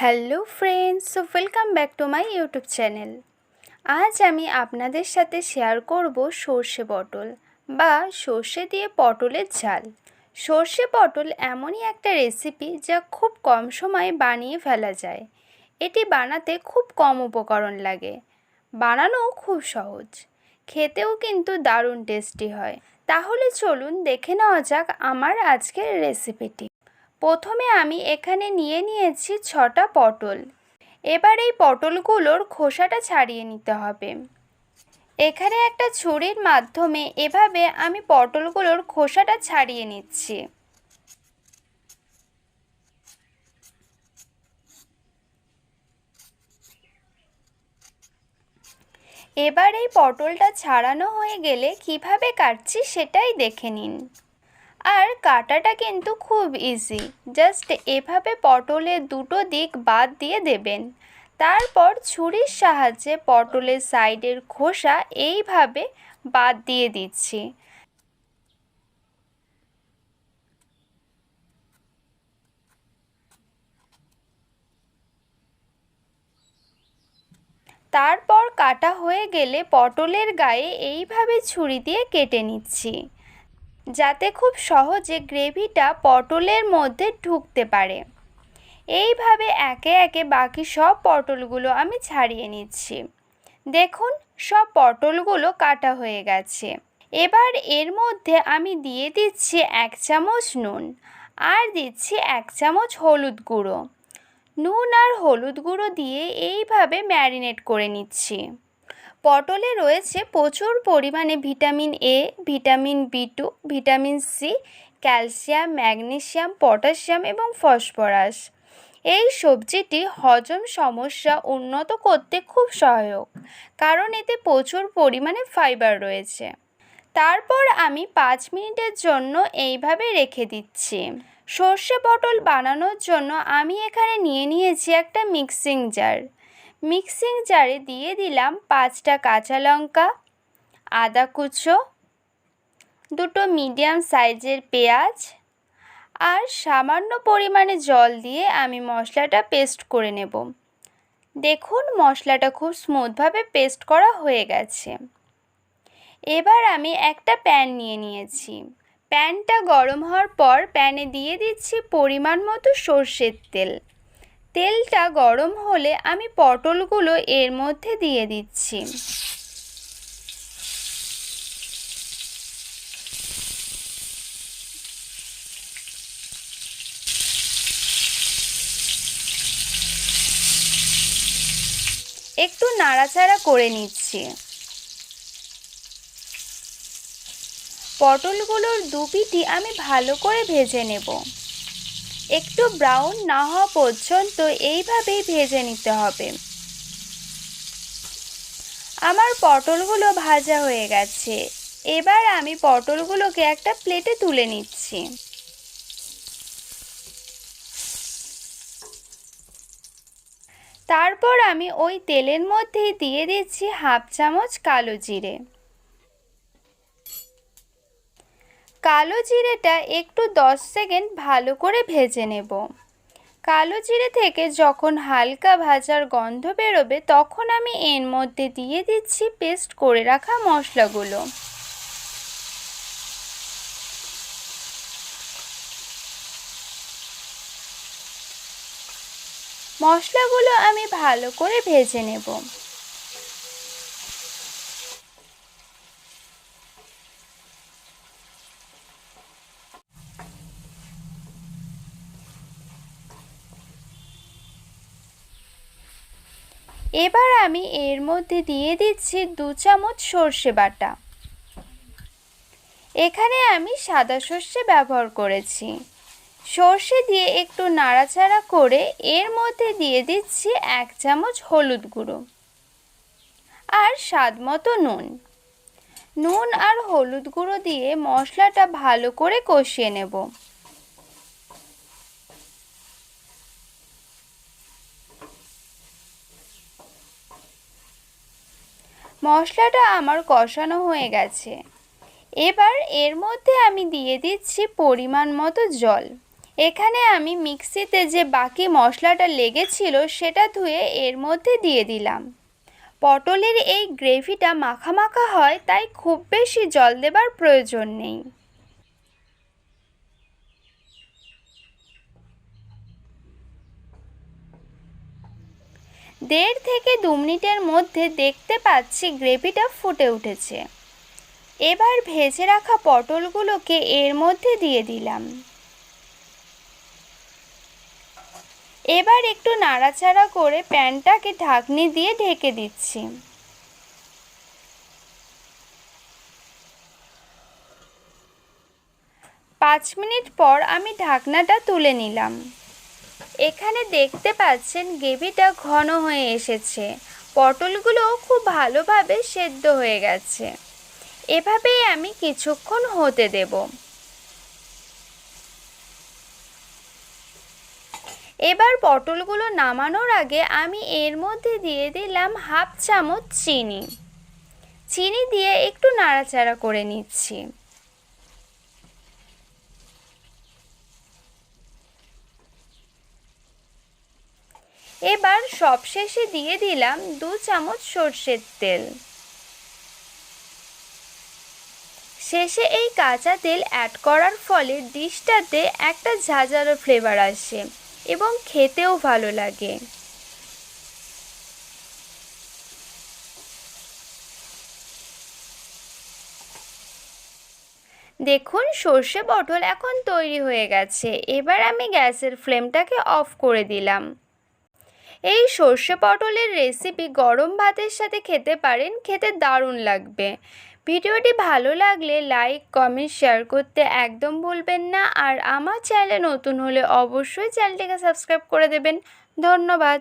Hello friends welcome back to my YouTube channel. আজ আমি আপনাদের সাথে শেয়ার করব সর্ষে পটল বা সর্ষে দিয়ে পটলের ঝাল। সর্ষে পটল এমনই একটা রেসিপি যা খুব কম সময়ে বানিয়ে ফেলা যায়। এটি বানাতে খুব কম উপকরণ লাগে। বানানোও খুব সহজ। খেতেও কিন্তু দারুণ টেস্টি হয়। তাহলে চলুন দেখে নেওয়া যাক আমার আজকের রেসিপিটি প্রথমে আমি এখানে নিয়ে নিয়েছি ছটা পটল। এবার এই পটলগুলোর খোসাটা ছাড়িয়ে নিতে হবে। এখানে একটা ছুরির মাধ্যমে এভাবে আমি পটলগুলোর খোসাটা ছাড়িয়ে নিচ্ছি। এবার এই পটলটা ছাড়ানো হয়ে গেলে কীভাবে কাটছি সেটাই দেখে নিন। আর কাটাটা কিন্তু খুব ইজি জাস্ট এভাবে পটলের দুটো দিক বাদ দিয়ে দেবেন। তারপর ছুরির সাহায্যে পটলের সাইডের খোসা এইভাবে বাদ দিয়ে দিচ্ছি। তারপর কাটা হয়ে গেলে পটলের গায়ে এইভাবে ছুরি দিয়ে কেটে নিচ্ছি। যাতে খুব সহজে গ্রেভিটা পটলের মধ্যে ঢুকতে পারে। এইভাবে একে একে বাকি সব পটলগুলো আমি ছাড়িয়ে নিচ্ছি। দেখুন, সব পটলগুলো কাটা হয়ে গেছে। এবার এর মধ্যে আমি দিয়ে দিচ্ছি এক চামচ নুন আর দিচ্ছি এক চামচ হলুদ গুঁড়ো। নুন আর হলুদ গুঁড়ো দিয়ে এইভাবে ম্যারিনেট করে নিচ্ছি। পটলে রয়েছে প্রচুর পরিমাণে vitamin A vitamin B two vitamin C calcium, magnesium potassium এবং ফসফরাস। এই সবজিটি হজম সমস্যা উন্নত করতে খুব সহায়ক, কারণ এতে প্রচুর পরিমাণে ফাইবার রয়েছে। তারপর আমি পাঁচ মিনিটের জন্য এইভাবে রেখে দিচ্ছি। সর্ষে পটল বানানোর জন্য আমি এখানে নিয়ে নিয়েছি একটা মিক্সিং জার। মিক্সিং জারে দিয়ে দিলাম পাঁচটা কাঁচা লঙ্কা, আদা কুচো, দুটো মিডিয়াম সাইজের পেঁয়াজ আর সামান্য পরিমাণে জল দিয়ে আমি মশলাটা পেস্ট করে নেব। দেখুন মশলাটা খুব স্মুথভাবে পেস্ট করা হয়ে গেছে। এবার আমি একটা প্যান নিয়ে নিয়েছি। প্যানটা গরম হওয়ার পর প্যানে দিয়ে দিচ্ছি পরিমাণ মতো সর্ষের তেল। তেলটা গরম হলে আমি পটলগুলো এর মধ্যে দিয়ে দিচ্ছি। একটু নাড়াচাড়া করে নিচ্ছি। পটলগুলোর দুপিটি আমি ভালো করে ভেজে নেব। একটু ব্রাউন না হওয়া পর্যন্ত এইভাবেই ভেজে নিতে হবে। আমার পটলগুলো ভাজা হয়ে গেছে। এবার আমি পটলগুলোকে একটা প্লেটে তুলে নিচ্ছি। তারপর আমি ওই তেলের মধ্যেই দিয়ে দিচ্ছি হাফ চামচ কালো জিরে। কালো জিরেটা একটু দশ সেকেন্ড ভালো করে ভেজে নেব। কালো জিরে থেকে যখন হালকা ভাজার গন্ধ বেরোবে, তখন আমি এর মধ্যে দিয়ে দিচ্ছি পেস্ট করে রাখা মশলাগুলো। মশলাগুলো আমি ভালো করে ভেজে নেব। এবার আমি এর মধ্যে দিয়ে দিচ্ছি দু চামচ সর্ষে বাটা। এখানে আমি সাদা সর্ষে ব্যবহার করেছি। সর্ষে দিয়ে একটু নাড়াচাড়া করে এর মধ্যে দিয়ে দিচ্ছি এক চামচ হলুদ গুঁড়ো আর স্বাদ মতো নুন। নুন আর হলুদ গুঁড়ো দিয়ে মশলাটা ভালো করে কষিয়ে নেব। মশলাটা আমার কষানো হয়ে গেছে। এবার এর মধ্যে আমি দিয়ে দিচ্ছি পরিমাণ মতো জল। এখানে আমি মিক্সিতে যে বাকি মশলাটা লেগেছিল সেটা ধুয়ে এর মধ্যে দিয়ে দিলাম। পটলের এই গ্রেভিটা মাখা মাখা হয়, তাই খুব বেশি জল দেবার প্রয়োজন নেই। দেড় থেকে দু মিনিটের মধ্যে দেখতে পাচ্ছি গ্রেভিটা ফুটে উঠেছে। এবার ভেজে রাখা পটলগুলোকে এর মধ্যে দিয়ে দিলাম। এবার একটু নাড়াচাড়া করে প্যানটাকে ঢাকনি দিয়ে ঢেকে দিচ্ছি। পাঁচ মিনিট পর আমি ঢাকনাটা তুলে নিলাম। এখানে দেখতে পাচ্ছেন গ্রেভিটা ঘন হয়ে এসেছে। পটলগুলো খুব ভালোভাবে সেদ্ধ হয়ে গেছে। এভাবেই আমি কিছুক্ষণ হতে দেব। এবার পটলগুলো নামানোর আগে আমি এর মধ্যে দিয়ে দিলাম হাফ চামচ চিনি। চিনি দিয়ে একটু নাড়াচাড়া করে নিচ্ছি। এবার সবশেষে দিয়ে দিলাম দু চামচ সর্ষের তেল। শেষে এই কাঁচা তেল অ্যাড করার ফলে ডিশটাতে একটা ঝাঁঝালো ফ্লেভার আসে এবং খেতেও ভালো লাগে। দেখুন, সর্ষে পটল এখন তৈরি হয়ে গেছে। এবার আমি গ্যাসের ফ্লেমটাকে অফ করে দিলাম। এই সর্ষে পটলের রেসিপি গরম ভাতের সাথে খেতে পারেন, খেতে দারুণ লাগবে। ভিডিওটি ভালো লাগলে লাইক কমেন্ট শেয়ার করতে একদম ভুলবেন না। আর আমার চ্যানেলে নতুন হলে অবশ্যই চ্যানেলটিকে সাবস্ক্রাইব করে দেবেন। ধন্যবাদ।